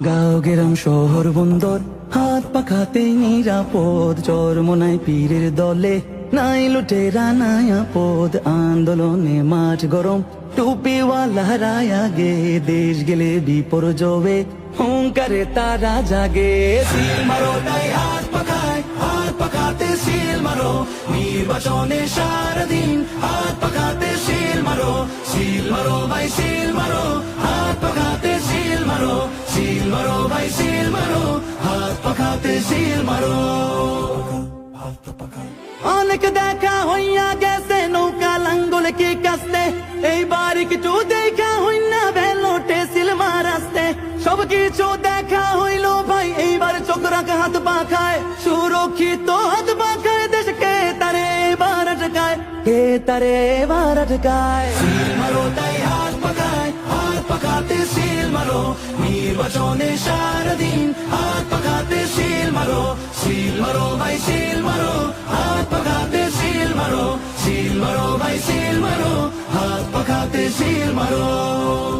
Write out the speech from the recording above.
গাঁও গেরাম শহর বন্দর, হাত পাখাতে নিরাপদ চরমনাই পীরের দলে নাই লুটেরা নাই আপদ, আন্দোলনে মাঠ গরম, টুপিওয়ালা রায়া গে দেশ গেলে বিপর্যবে হুঙ্কারে তারা জাগে। সিল মারো, তাই হাত পাখায়, হাত পাখাতে সিল মারো, নির্বাচনে সারাদিন হাত পাখাতে সিল মারো সিল মারো ভাই, সিল মারো, ভাই সিল মারো, হাত পাখাতে সিল মারো। অনেক দেখা হইয়া গেছে, নৌকা লাঙ্গল কি কাস্তে? এইবার কিছু দেখা হইনা ভেলোটে সিলমার আসতে সব কিছু দেখা হইল, ভাই, এইবার চোখ রাখ, হাত পাখায়। সুরক্ষিত হাত পাখায়, দেশকে তারে এবার আটকায়। কে তারে এবার আটকায়? নির্বাচনে সারাদিন হাত সিল মারো, শিল মারো ভাই, শিল মারো, হাত সিল মারো, শিল মারো ভাই, শিল মারো, হাত সিল মারো।